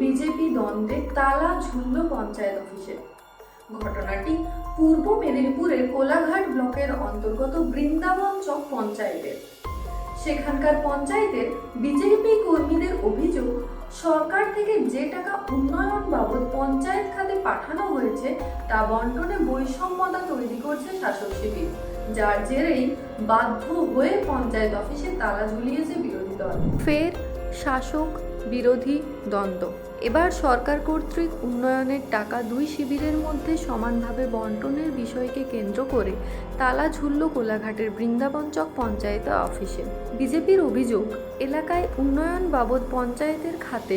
BJP দ্বন্দ্বে তালা ঝুলল পঞ্চায়েত অফিসে। ঘটনাটি পূর্ব মেদিনীপুরের কোলাঘাট ব্লকের অন্তর্গত বৃন্দাবন চক পঞ্চায়েতের সেখানকার পঞ্চায়েতের বিজেপি কর্মীদের অভিযোগ, সরকার থেকে যে টাকা উন্নয়ন বাবদ পঞ্চায়েত খাতে পাঠানো হয়েছে, তা বন্টনে বৈষম্যতা তৈরি করছে শাসক শিবির, যার জেরেই বাধ্য হয়ে পঞ্চায়েত অফিসে তালা ঝুলিয়েছে বিরোধী দল। ফের শাসক বিরোধী দ্বন্দ্ব। এবার সরকার কর্তৃক উন্নয়নের টাকা দুই শিবিরের মধ্যে সমানভাবে বন্টনের বিষয়কে কেন্দ্র করে তালা ঝুলল কোলাঘাটের বৃন্দাবনচক পঞ্চায়েত অফিসে। বিজেপির অভিযোগ, এলাকায় উন্নয়ন বাবদ পঞ্চায়েতের খাতে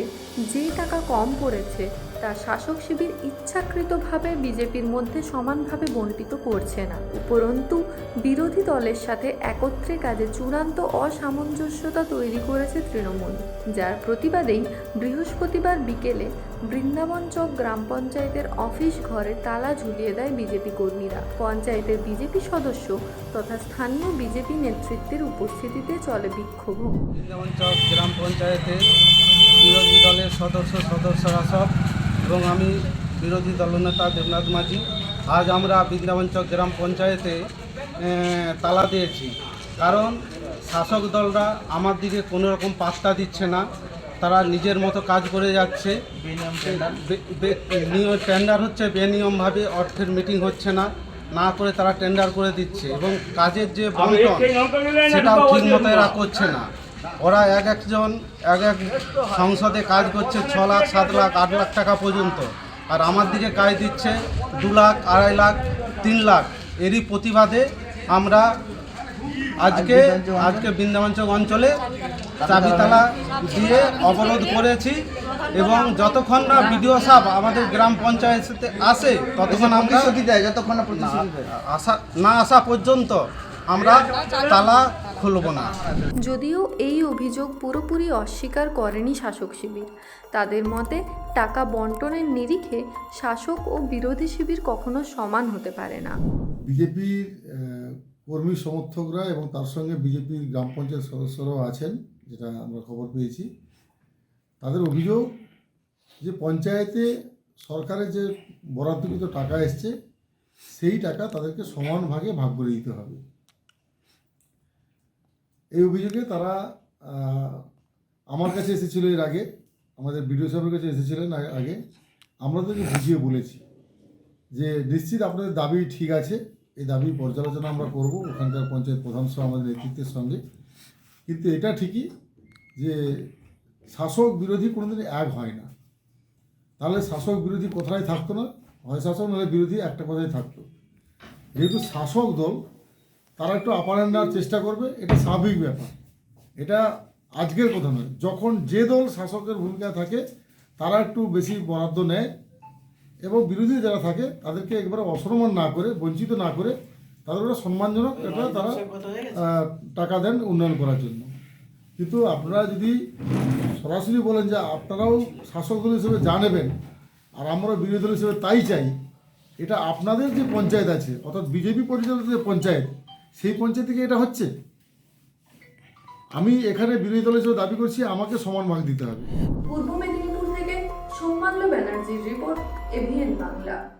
যে টাকা কম পড়েছে তা শাসক শিবির ইচ্ছাকৃতভাবে বিজেপির মধ্যে সমানভাবে বণ্টিত করছে না। উপরন্তু, বিরোধী দলের সাথে একত্রে কাজে চূড়ান্ত অসামঞ্জস্যতা তৈরি করেছে তৃণমূল, যার প্রতিবাদেই বৃহস্পতিবার বিকেলে বৃন্দাবন চক গ্রাম পঞ্চায়েতের অফিস ঘরে তালা ঝুলিয়ে দেয় বিজেপি কর্মীরা। পঞ্চায়েতের বিজেপি সদস্য তথা স্থানীয় বিজেপি নেতৃত্বের উপস্থিতিতে চলে বিক্ষোভ। বৃন্দাবন চক গ্রাম পঞ্চায়েতের বিরোধী দলের সদস্য সদস্যরা সব এবং আমি বিরোধী দলনেতা দেবনাথ মাঝি আজ আমরা বৃন্দাবন চক গ্রাম পঞ্চায়েতে তালা দিয়েছি। কারণ শাসক দলরা আমার দিকে কোনো রকম পাত্তা দিচ্ছে না। তারা নিজের মতো কাজ করে যাচ্ছে। বে- বে- নিয়ম টেন্ডার হচ্ছে বেনিয়মভাবে অর্থের মিটিং হচ্ছে না। না করে তারা টেন্ডার করে দিচ্ছে এবং কাজের যে বন্টন সেটাও ঠিক মতো এরা করছে না। ওরা এক একজন এক এক সংসদে কাজ করছে ছ লাখ সাত লাখ আট লাখ টাকা পর্যন্ত। আর আমার দিকে কাজ দিচ্ছে দু লাখ আড়াই লাখ তিন লাখ। এরই প্রতিবাদে আমরা আজকে আজকে বৃন্দাবঞ্চক অঞ্চলে চাবিতালা দিয়ে অবরোধ করেছি এবং যতক্ষণ না বিডিও সাহেব আমাদের গ্রাম পঞ্চায়েতে আসে ততক্ষণ আমরা যতক্ষণ না আসা না আসা পর্যন্ত আমরা তালা খুলব না। যদিও এই অভিযোগ পুরোপুরি অস্বীকার করেনি শাসক শিবির। তাদের মতে টাকা বন্টনের নিরিখে শাসক ও বিরোধী শিবির কখনো সমান হতে পারে না। বিজেপির কর্মী সমর্থকরা এবং তার সঙ্গে বিজেপির গ্রাম পঞ্চায়েত সদস্যরাও আছেন যেটা আমরা খবর পেয়েছি। তাদের অভিযোগ যে পঞ্চায়েতে সরকারের যে বরাদ্দকৃত টাকা এসছে সেই টাকা তাদেরকে সমান ভাগে ভাগ করে দিতে হবে। এই অভিযোগে তারা আমার কাছে এসেছিল এর আগে, আমাদের বিডিও সাহেবের কাছে এসেছিলেন আগে আমরা তাদেরকে বুঝিয়ে বলেছি যে নিশ্চিত আপনাদের দাবি ঠিক আছে, এই দাবি পর্যালোচনা আমরা করব, ওখানকার পঞ্চায়েত প্রধান সহ আমাদের নেতৃত্বের সঙ্গে। কিন্তু এটা ঠিকই যে শাসক বিরোধী কোনোদিন এক হয় না। তাহলে শাসক বিরোধী কোথায় থাকতো না? হয় শাসক, নাহলে বিরোধী একটা কথাই থাকতো। যেহেতু শাসক দল তারা একটু আপার নেওয়ার চেষ্টা করবে এটা স্বাভাবিক ব্যাপার। এটা আজকের কথা নয়। যখন যে দল শাসকের ভূমিকা থাকে তারা একটু বেশি বরাদ্দ নেয় এবং বিরোধী যারা থাকে তাদেরকে একবারে অসম্মান না করে বঞ্চিত না করে তাদের একটা সম্মানজনক একটা তারা টাকা দেন উন্নয়ন করার জন্য। কিন্তু আপনারা যদি সরাসরি বলেন যে আপনারাও শাসক দল হিসেবে যা নেবেন আর আমরা বিরোধী দল হিসেবে তাই চাই এটা আপনাদের যে পঞ্চায়েত আছে অর্থাৎ বিজেপি পরিচালিত যে পঞ্চায়েত সেই পঞ্চায়েত থেকে এটা হচ্ছে? আমি এখানে বিরোধী দলের জন্য দাবি করছি, আমাকে সমান ভাগ দিতে হবে। পূর্ব মেদিনীপুর থেকে সৌমাল্য ব্যানার্জির রিপোর্ট এভিএন বাংলা।